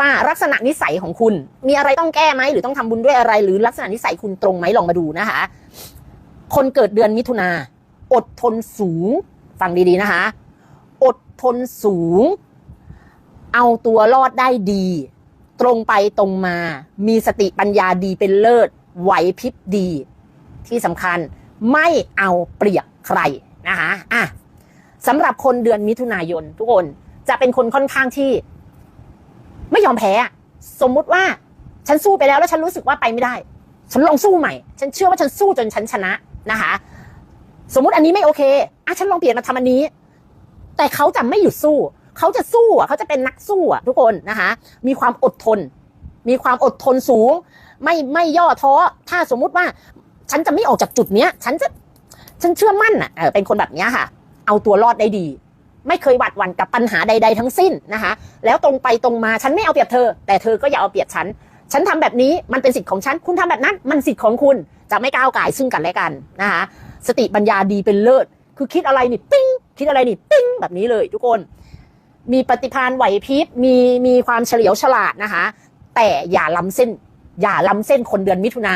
ว่าลักษณะนิสัยของคุณ มีอะไรต้องแก้ไหมหรือต้องทำบุญด้วยอะไร หรือลักษณะนิสัยคุณตรงไหมลองมาดูนะคะ คนเกิดเดือนมิถุนาอดทนสูงฟังดีๆนะคะ อดทนสูง เอาตัวรอดได้ดี ตรงไปตรงมา มีสติปัญญาดีเป็นเลิศไหวพริบดี ที่สำคัญไม่เอาเปรียบใครนะคะอะสำหรับคนเดือนมิถุนายนทุกคนจะเป็นคนค่อนข้างที่ ไม่ยอมแพ้สมมุติว่าฉันสู้ไปแล้วแล้วฉันรู้สึกว่าไปไม่ได้ ฉันลองสู้ใหม่ ฉันเชื่อว่าฉันสู้จนฉันชนะนะคะ สมมุติอันนี้ไม่โอเคอะฉันลองเปลี่ยนมาทำอันนี้ แต่เขาจะไม่หยุดสู้ เขาจะสู้อะเขาจะเป็นนักสู้อะทุกคนนะคะ มีความอดทน มีความอดทนสูง ไม่ไม่ย่อท้อ ถ้าสมมุติว่า ฉันจะไม่ออกจากจุดเนี้ย ฉันจะฉันเชื่อมั่นอะเป็นคนแบบเนี้ยค่ะ เอาตัวรอดได้ดี ไม่เคยหวัดหวั่นกับปัญหาใด ๆ ทั้งสิ้นนะคะ แล้วตรงไปตรงมาฉันไม่เอาเปรียบเธอ แต่เธอก็อย่าเอาเปรียบฉัน ฉันทำแบบนี้มันเป็นสิทธิ์ของฉัน คุณทำแบบนั้น มันสิทธิ์ของคุณจะไม่ก้าวไก่ายซึ่งกันและกันนะคะสติปัญญาดีเป็นเลิศคือคิดอะไรนี่ปิ้งคิดอะไรนี่ปิ้งแบบนี้เลยทุกคน มีปฏิภาณไหวพริบมีมีความเฉลียวฉลาดนะคะ แต่อย่าล้ำเส้น อย่าล้ำเส้นคนเดือนมิถุนา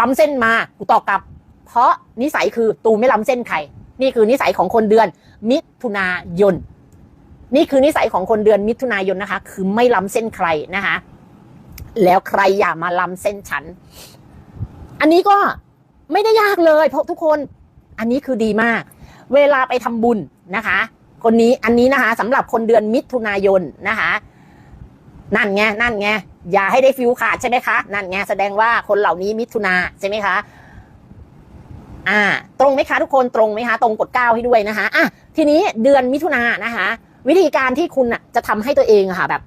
ล้ำเส้นมากูตอบกลับ เพราะนิสัยคือตูไม่ล้ำเส้นใคร นี่คือนิสัยของคนเดือนมิถุนายน นี่คือนิสัยของคนเดือนมิถุนายนนะคะ คือไม่ล้ำเส้นใครนะคะ แล้วใครอย่ามาล้ำเส้นฉัน อันนี้ก็ไม่ได้ยากเลย เพราะทุกคนอันนี้คือดีมาก เวลาไปทำบุญนะคะ คนนี้อันนี้นะคะสำหรับคนเดือนมิถุนายนนะคะ นั่นไงนั่นไงอย่าให้ได้ฟิวขาดใช่ไหมคะ นั่นไงแสดงว่าคนเหล่านี้มิถุนาใช่ไหมคะ อ่า ตรงไหมคะทุกคนตรงไหมคะ ตรงกดเก้าให้ด้วยนะคะอะทีนี้เดือนมิถุนายนะคะ วิธีการที่คุณอะจะทำให้ตัวเองอะค่ะ แบบ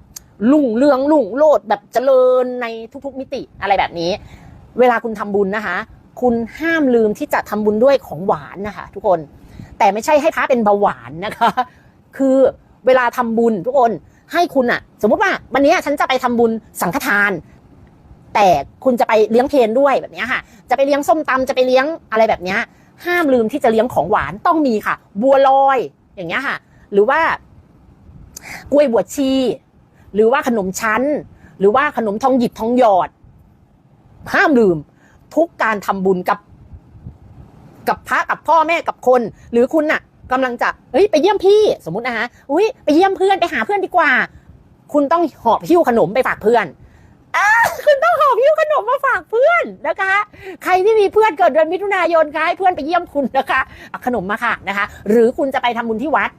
ลุ่งเรืองลุ่งโลดแบบเจริญในทุกๆมิติอะไรแบบนี้ เวลาคุณทำบุญนะคะ คุณห้ามลืมที่จะทำบุญด้วยของหวานนะคะ ทุกคน แต่ไม่ใช่ให้พระเป็นเบาหวานนะคะ คือเวลาทำบุญทุกคนให้คุณอะสมมติว่าวันนี้ฉันจะไปทำบุญสังฆทาน แต่คุณจะไปเลี้ยงเพนด้วยแบบนี้ค่ะ จะไปเลี้ยงส้มตำจะไปเลี้ยงอะไรแบบนี้ห้ามลืมที่จะเลี้ยงของหวานต้องมีค่ะ บัวลอยอย่างเงี้ยค่ะ หรือว่ากล้วยบวชชี หรือว่าขนมชั้น หรือว่าขนมทองหยิบทองหยอด ห้ามลืมทุกการทำบุญกับ กับพระกับพ่อแม่กับคน หรือคุณน่ะกำลังจะเฮ้ยไปเยี่ยมพี่สมมตินะคะอุ้ยไปเยี่ยมเพื่อนไปหาเพื่อนดีกว่า คุณต้องหอบหิ้วขนมไปฝากเพื่อน คุณต้องหอบหิ้วขนมมาฝากเพื่อนนะคะ ใครที่มีเพื่อนเกิดเดือนมิถุนายนคะให้เพื่อนไปเยี่ยมคุณนะคะเอาขนมมาค่ะนะคะ หรือคุณจะไปทำบุญที่วัด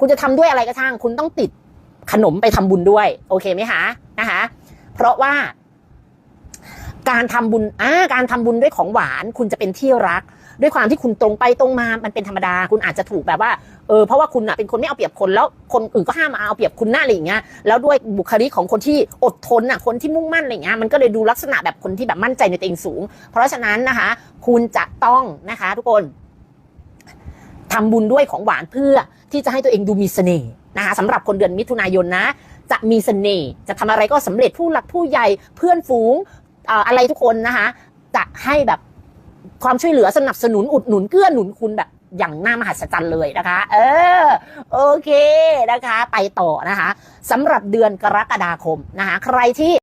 คุณจะทำด้วยอะไรก็ช่าง คุณต้องติดขนมไปทำบุญด้วย โอเคไหมคะนะคะ เพราะว่า การทำบุญอ่าการทำบุญด้วยของหวานคุณจะเป็นที่รัก ด้วยความที่คุณตรงไปตรงมามันเป็นธรรมดา คุณอาจจะถูกแบบว่าเออเพราะว่าคุณอะเป็นคนไม่เอาเปรียบคนแล้วคนอื่นก็ห้ามมาเอาเปรียบคุณหน้าอะไรอย่างเงี้ยแล้วด้วยบุคลิกของคนที่อดทนอะคนที่มุ่งมั่นอะไรเงี้ยมันก็เลยดูลักษณะแบบคนที่แบบมั่นใจในตัวเองสูง เพราะฉะนั้นนะคะ คุณจะต้องนะคะ ทุกคนทำบุญด้วยของหวานเพื่อที่จะให้ตัวเองดูมีเสน่ห์นะคะสำหรับคนเดือนมิถุนายนนะจะมีเสน่ห์จะทำอะไรก็สำเร็จผู้หลักผู้ใหญ่เพื่อนฝูง อะไรทุกคนนะคะ จะให้แบบความช่วยเหลือสนับสนุนอุดหนุนเกื้อหนุนคุณแบบอย่างน่ามหัศจรรย์เลยนะคะ เออ โอเคนะคะ ไปต่อนะคะสำหรับเดือนกรกฎาคมนะคะ ใครที่